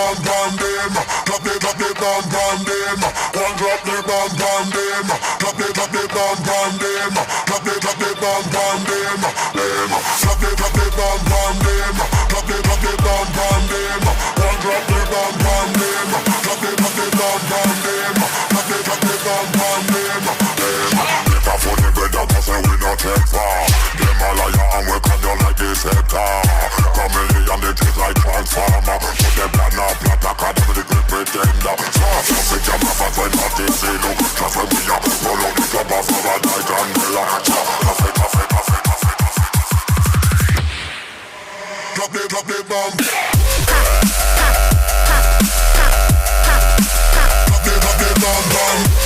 bam bam them. Drop the drop the bam bam them. One drop the bam bam them. Drop the drop the bam bam them. Drop the drop the bam bam them. Them. Drop the drop the bam bam Drop the, drop the bomb. Drop the,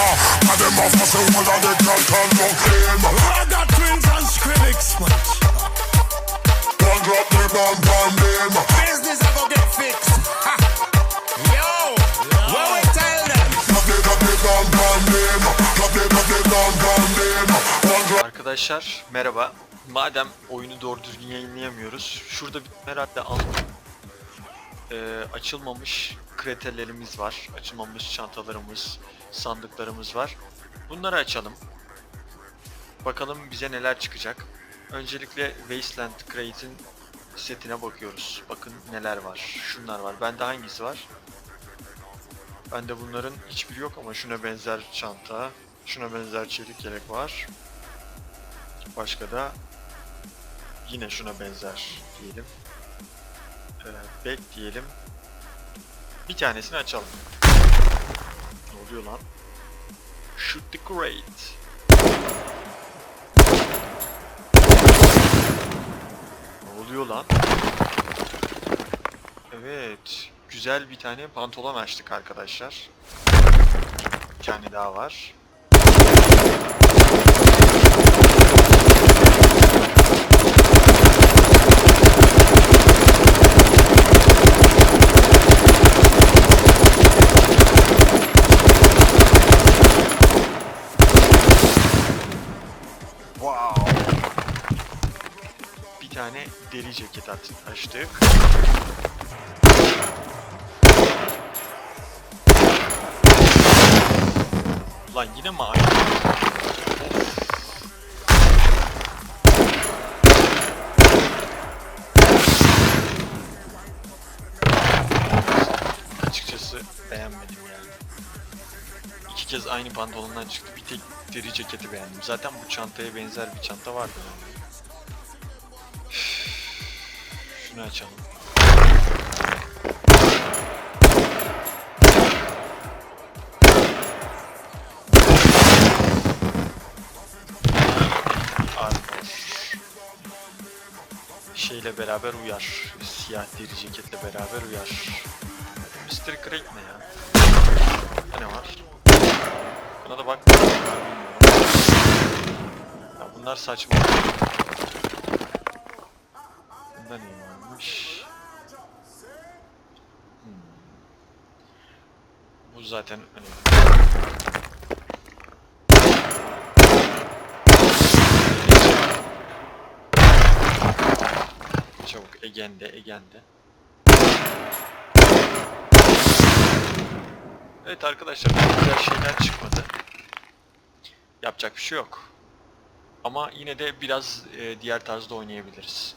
middle finger. And them a fuss the whole of the girl can look clean. I got twins and Skrillex much. One drop the bomb bomb them. Business I go get fixed. Ha. Yo, what we tell them? Drop the drop the bomb bomb them. Drop the drop the bomb bomb them. One drop. Arkadaşlar merhaba. Madem oyunu doğru düzgün yayınlayamıyoruz, şurada bir herhalde alt Ee, açılmamış kreterlerimiz var, açılmamış çantalarımız, sandıklarımız var. Bunları açalım. Bakalım bize neler çıkacak. Öncelikle Wasteland Crate'in setine bakıyoruz. Bakın neler var. Şunlar var. Bende hangisi var? Bende bunların hiçbiri yok ama şuna benzer çanta, şuna benzer çelik yelek var. Başka da yine şuna benzer diyelim. Ee, back diyelim. Bir tanesini açalım. Ne oluyor lan? Shoot the crate. Ne oluyor lan? Evet. Güzel bir tane pantolon açtık arkadaşlar. Bir tane daha var. Bir tane deri ceket açtık. Lan yine mi aynı? Açıkçası beğenmedim yani. İki kez aynı pantolondan çıktı. Bir tek deri ceketi beğendim. Zaten bu çantaya benzer bir çanta vardı. bende. Şunu açalım. Şeyle beraber uyar. Siyah deri ceketle beraber uyar. Mr. Craig ne ya? Ne var? Buna da bak. Ya bunlar saçma. Bunda ne varmış? Hmm. Bu zaten önemli. Çabuk Egen'de, Egen'de. Evet arkadaşlar güzel şeyler çıkmadı. Yapacak bir şey yok. Ama yine de biraz e, diğer tarzda oynayabiliriz.